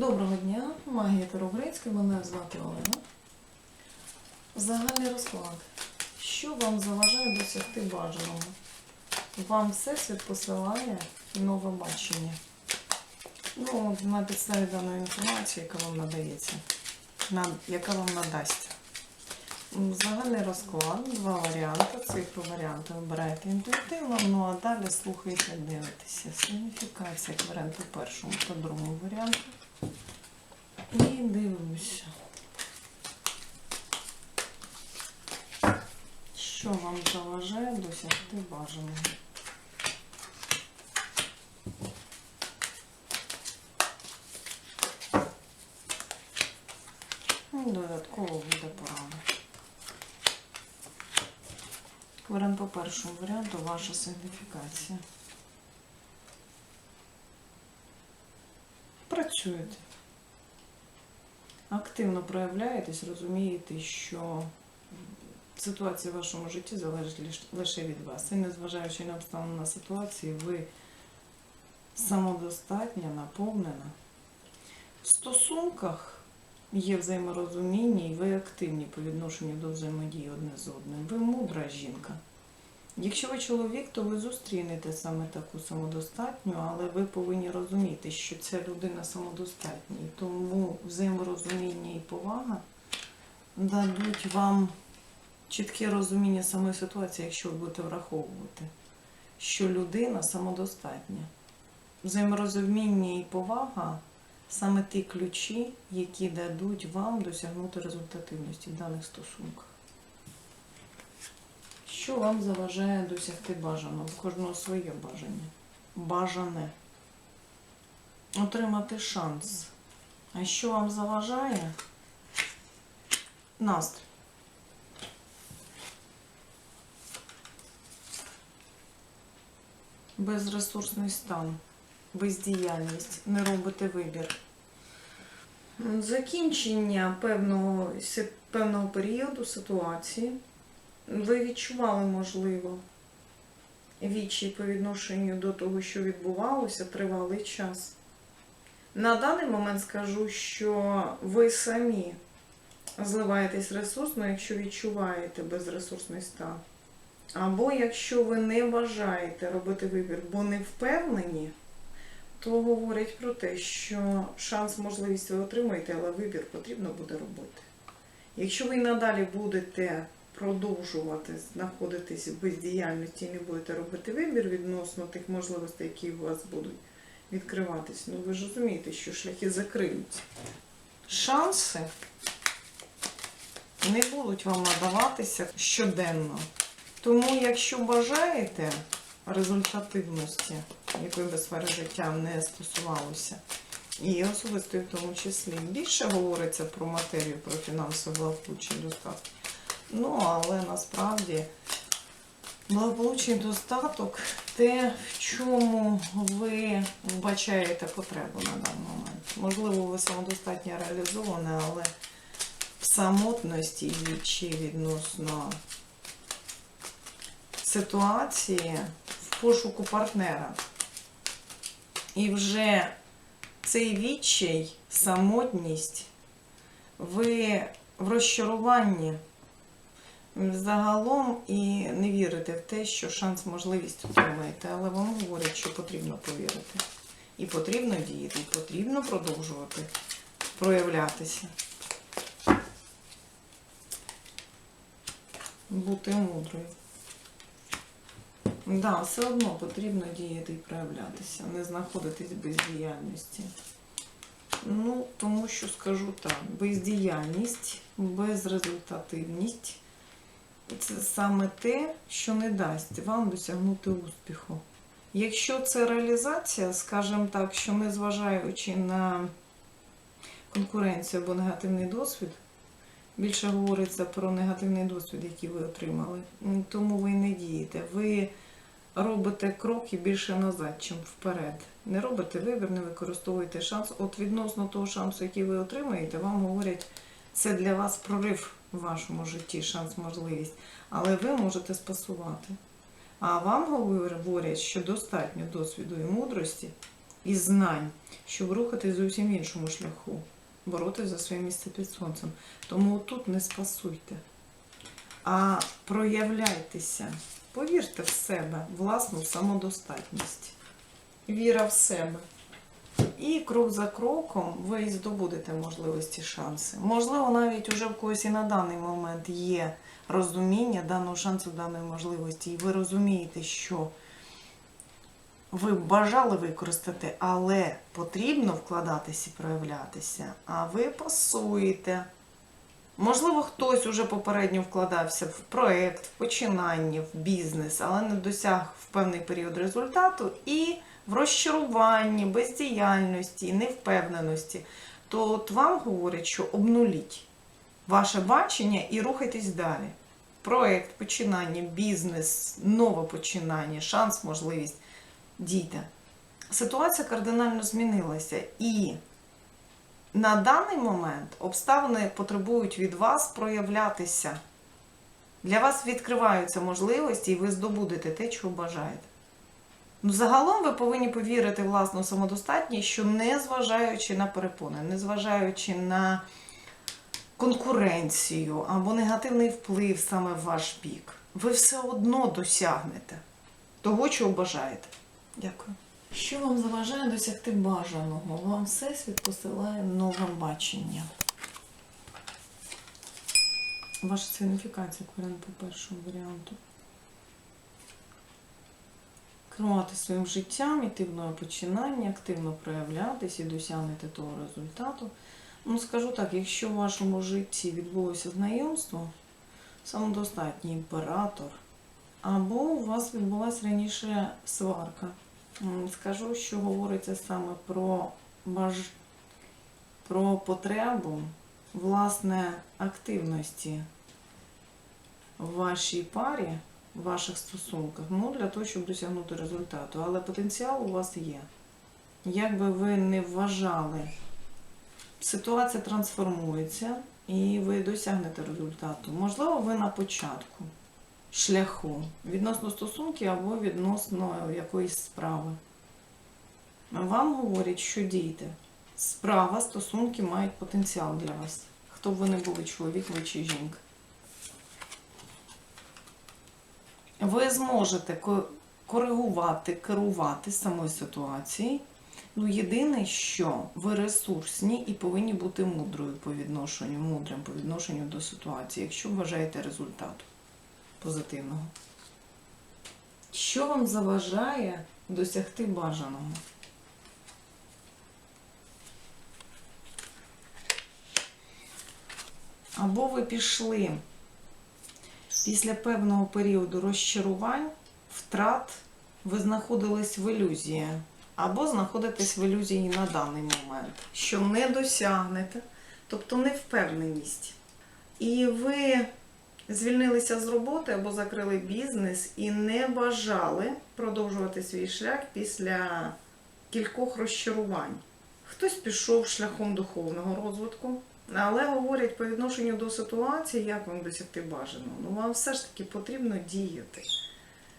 Доброго дня, магія Тарогрецька, мене звати Олена. Загальний розклад. Що вам заважає досягти бажаного? Вам Всесвіт посилає нове бачення. Ну, на підставі даної інформації, яка вам надається, на- яка вам надасться. Загальний розклад, два варіанти, цифру варіанти вибираєте інтуїтивно, ну а далі слухайте, дивитеся. Сигніфікація як варіант першому та другому варіанті. І дивимося. Що вам заважає досягти бажаного? Ну, Додатково буде порада. Варіант по першому варіанту ваша сигніфікація. Працюєте. Активно проявляєтесь, розумієте, що ситуація в вашому житті залежить лише від вас. І незважаючи на обставини на ситуації, ви самодостатня, наповнена. В стосунках є взаєморозуміння і ви активні по відношенню до взаємодії одне з одним. Ви мудра жінка. Якщо ви чоловік, то ви зустрінете саме таку самодостатню, але ви повинні розуміти, що ця людина самодостатня. Тому взаєморозуміння і повага дадуть вам чітке розуміння самої ситуації, якщо ви будете враховувати, що людина самодостатня. Взаєморозуміння і повага саме ті ключі, які дадуть вам досягнути результативності в даних стосунках. Що вам заважає досягти бажаного? Кожного своє бажання. Бажане. Отримати шанс. А що вам заважає? Настрій. Безресурсний стан, бездіяльність, не робите вибір. Закінчення певного, певного періоду ситуації ви відчували, можливо, відчай по відношенню до того, що відбувалося тривалий час. На даний момент скажу, що ви самі зливаєтесь ресурсно, якщо відчуваєте безресурсний стан. Або якщо ви не бажаєте робити вибір, бо не впевнені, то говорять про те, що шанс, можливість ви отримаєте, але вибір потрібно буде робити. Якщо ви надалі будете продовжувати знаходитись в бездіяльності і не будете робити вибір відносно тих можливостей, які у вас будуть відкриватись, ну ви ж розумієте, що шляхи закриються. Шанси не будуть вам надаватися щоденно. Тому, якщо бажаєте результативності, якої би сфери життя не стосувалося, і особисто в тому числі більше говориться про матерію, про фінансове благополуччя і достаток. Ну, але насправді благополуччя і достаток те, в чому ви вбачаєте потребу на даний момент. Можливо, ви самодостатньо реалізована, але в самотності і чи відносно ситуації в пошуку партнера. І вже цей відчай, самотність, ви в розчаруванні загалом і не вірите в те, що шанс, можливість отримаєте, але вам говорять, що потрібно повірити. І потрібно діяти, і потрібно продовжувати проявлятися. Бути мудрою. Да, все одно потрібно діяти і проявлятися, не знаходитись в бездіяльності. Ну, тому що скажу так, бездіяльність, безрезультативність це саме те, що не дасть вам досягнути успіху. Якщо це реалізація, скажімо так, що незважаючи на конкуренцію або негативний досвід, більше говориться про негативний досвід, який ви отримали. Тому ви не дієте. Ви робите кроки більше назад, чим вперед. Не робите вибір, не використовуєте шанс. От відносно того шансу, який ви отримаєте, вам говорять, це для вас прорив в вашому житті, шанс, можливість. Але ви можете спасувати. А вам говорять, що достатньо досвіду і мудрості і знань, щоб рухатись зовсім іншому шляху, боротися за своє місце під сонцем. Тому тут не спасуйте, а проявляйтеся, повірте в себе, власну самодостатність, віра в себе. І крок за кроком ви і здобудете можливості, шанси. Можливо, навіть уже в когось і на даний момент є розуміння даного шансу, даної можливості, і ви розумієте, що ви бажали використати, але потрібно вкладатися і проявлятися, а ви пасуєте. Можливо, хтось уже попередньо вкладався в проект, в починання, в бізнес, але не досяг в певний період результату і в розчаруванні, бездіяльності, невпевненості, то от вам говорять, що обнуліть ваше бачення і рухайтесь далі. Проект, починання, бізнес, нове починання, шанс, можливість. Дійте. Ситуація кардинально змінилася і на даний момент обставини потребують від вас проявлятися. Для вас відкриваються можливості, і ви здобудете те, чого бажаєте. Ну, загалом ви повинні повірити власну самодостатність, що не зважаючи на перепони, не зважаючи на конкуренцію або негативний вплив саме в ваш бік, ви все одно досягнете того, чого бажаєте. Дякую. Що вам заважає досягти бажаного? Вам Всесвіт посилає нове бачення. Ваша сигніфікація варіант по першому варіанту. Керувати своїм життям, іти в нове починання, активно проявлятись і досягнути того результату. Ну, скажу так, якщо в вашому житті відбулося знайомство, самодостатній імператор, або у вас відбулася раніше сварка. Скажу, що говориться саме про баж... про потребу власне активності в вашій парі, в ваших стосунках, ну, для того, щоб досягнути результату. Але потенціал у вас є. Як би ви не вважали, ситуація трансформується і ви досягнете результату. Можливо, ви на початку шляху відносно стосунків або відносно якоїсь справи. Вам говорять, що дійте. Справа, стосунки мають потенціал для вас. Хто б ви не були, чоловік ви чи жінка. Ви зможете коригувати, керувати самою ситуацією. Ну, єдине, що ви ресурсні і повинні бути мудрою по відношенню, мудрим по відношенню до ситуації, якщо вважаєте результату позитивного. Що вам заважає досягти бажаного? Або ви пішли після певного періоду розчарувань, втрат, ви знаходились в ілюзії, або знаходитесь в ілюзії на даний момент, що не досягнете, тобто невпевненість. І ви звільнилися з роботи або закрили бізнес і не бажали продовжувати свій шлях після кількох розчарувань. Хтось пішов шляхом духовного розвитку, але говорять по відношенню до ситуації, як вам досягти бажаного. Ну вам все ж таки потрібно діяти.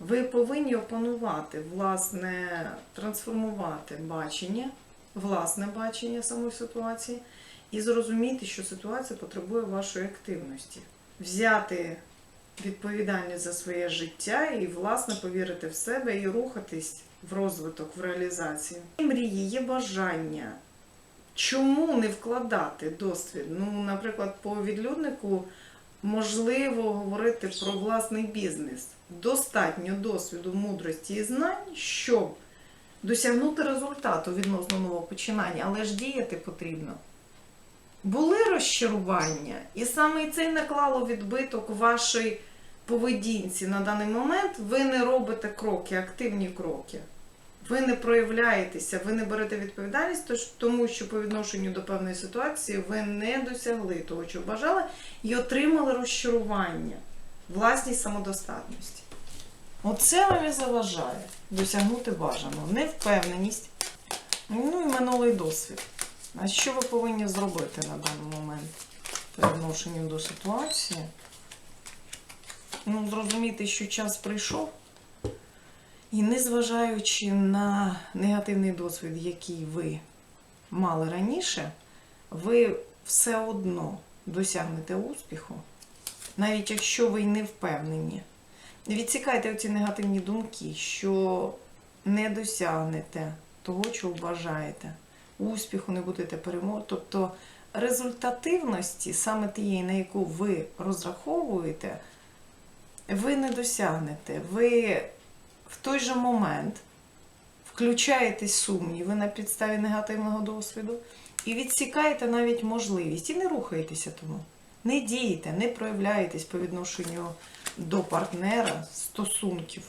Ви повинні опанувати, власне, трансформувати бачення, власне бачення самої ситуації і зрозуміти, що ситуація потребує вашої активності. Взяти відповідальність за своє життя і, власне, повірити в себе і рухатись в розвиток, в реалізацію. Мрії, є бажання. Чому не вкладати досвід? Ну, наприклад, по відлюднику можливо говорити про власний бізнес. Достатньо досвіду, мудрості і знань, щоб досягнути результату відносно нового починання, але ж діяти потрібно. Були розчарування, і саме це наклало відбиток вашій поведінці на даний момент. Ви не робите кроки, активні кроки. Ви не проявляєтеся, ви не берете відповідальність, тому що по відношенню до певної ситуації ви не досягли того, чого бажали, і отримали розчарування, власній самодостатності. Оце вам і заважає досягнути бажаного. Невпевненість, ну і минулий досвід. А що ви повинні зробити на даний момент по відношенню до ситуації? Ну, зрозуміти, що час прийшов, І незважаючи на негативний досвід, який ви мали раніше, ви все одно досягнете успіху, навіть якщо ви й не впевнені. Відсікайте оці негативні думки, що не досягнете того, чого бажаєте. Успіху не будете перемоги. Тобто результативності, саме тієї, на яку ви розраховуєте, ви не досягнете. Ви в той же момент включаєте сумніви на підставі негативного досвіду і відсікаєте навіть можливість і не рухаєтеся тому. Не дієте, не проявляєтесь по відношенню до партнера стосунків.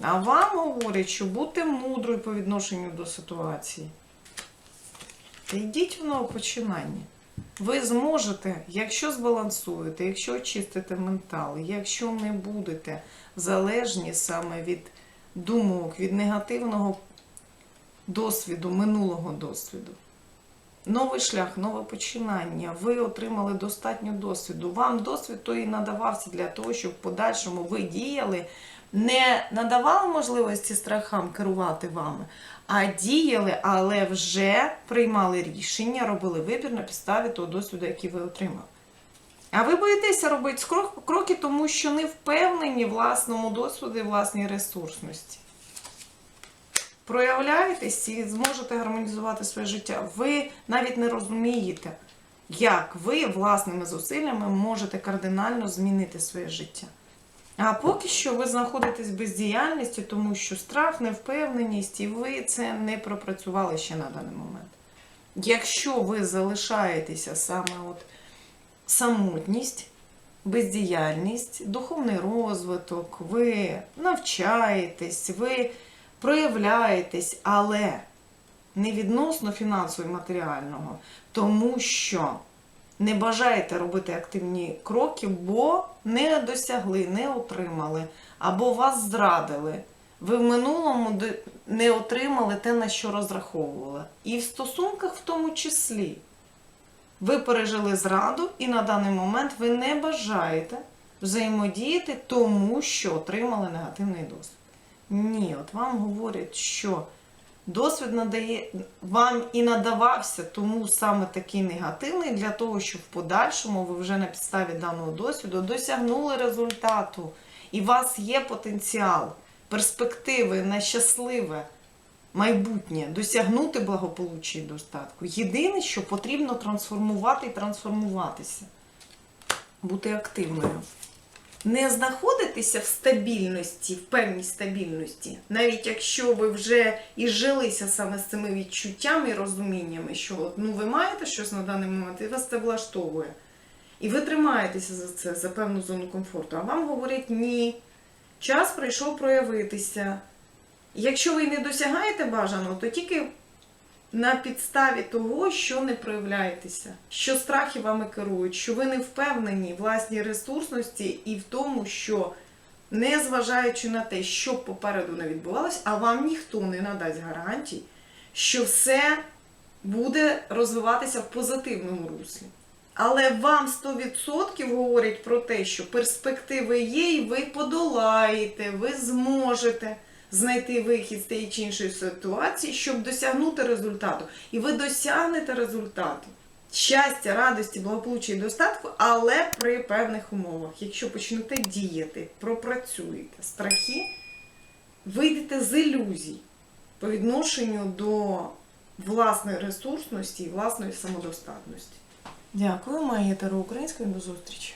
А вам говорять, що будьте мудрою по відношенню до ситуації. Та йдіть в новопочинання. Ви зможете, якщо збалансуєте, якщо очистите ментал, якщо не будете залежні саме від думок, від негативного досвіду, минулого досвіду. Новий шлях, нове починання. Ви отримали достатньо досвіду. Вам досвід той і надавався для того, щоб в подальшому ви діяли, не надавали можливості страхам керувати вами, а діяли, але вже приймали рішення, робили вибір на підставі того досвіду, який ви отримали. А ви боїтеся робити кроки, тому що не впевнені в власному досвіду і власній ресурсності. Проявляєтесь і зможете гармонізувати своє життя. Ви навіть не розумієте, як ви власними зусиллями можете кардинально змінити своє життя. А поки що ви знаходитесь в бездіяльності, тому що страх, невпевненість, і ви це не пропрацювали ще на даний момент. Якщо ви залишаєтеся саме от самотність, бездіяльність, духовний розвиток, ви навчаєтесь, ви проявляєтесь, але не відносно фінансово і матеріального, тому що не бажаєте робити активні кроки, бо не досягли, не отримали, або вас зрадили. Ви в минулому не отримали те, на що розраховували. І в стосунках в тому числі. Ви пережили зраду, і на даний момент ви не бажаєте взаємодіяти, тому що отримали негативний досвід. Ні, от вам говорять, що досвід надає вам і надавався тому саме такий негативний, для того, щоб в подальшому ви вже на підставі даного досвіду досягнули результату. І у вас є потенціал, перспективи на щасливе майбутнє, досягнути благополуччя і достатку. Єдине, що потрібно трансформувати і трансформуватися, бути активною. Не знаходитися в стабільності, в певній стабільності, навіть якщо ви вже і жилися саме з цими відчуттями і розуміннями, що ну, ви маєте щось на даний момент, і вас це влаштовує. І ви тримаєтеся за це, за певну зону комфорту. А вам говорять ні. Час прийшов проявитися. Якщо ви не досягаєте бажаного, то тільки на підставі того, що не проявляєтеся, що страхи вами керують, що ви не впевнені в власній ресурсності і в тому, що незважаючи на те, що попереду не відбувалось, а вам ніхто не надасть гарантій, що все буде розвиватися в позитивному руслі. Але вам 100% говорять про те, що перспективи є, і ви подолаєте, ви зможете знайти вихід з тієї чи іншої ситуації, щоб досягнути результату. І ви досягнете результату. Щастя, радості, благополуччя і достатку, але при певних умовах. Якщо почнете діяти, пропрацюєте страхи, вийдете з ілюзій по відношенню до власної ресурсності і власної самодостатності. Дякую, Магія Таро Української. До зустрічі.